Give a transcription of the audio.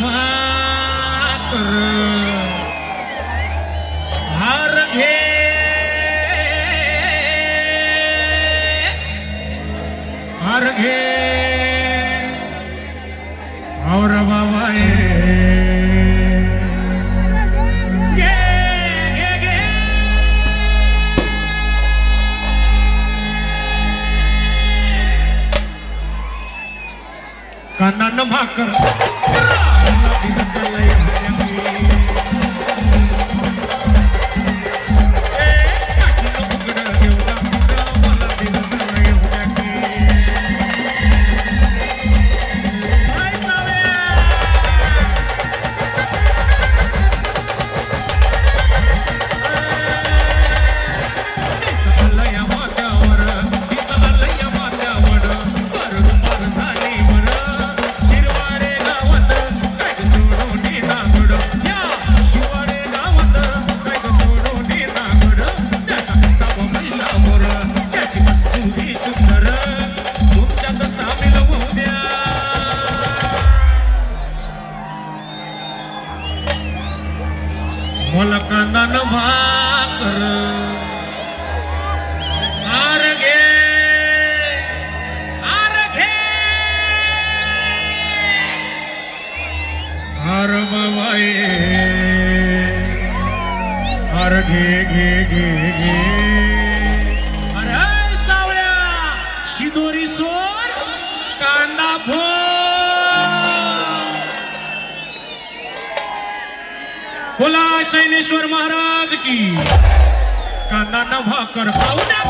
भाकर हार घे हार घे कानानं भाकर सुंदर. तुमच्यात सामील होऊ द्या. मला कांदान भाकर. आर घे आर घे. आर घे घे घे घे. बोला शैलेश्वर महाराज की. कांदा नवा कर पाहुणा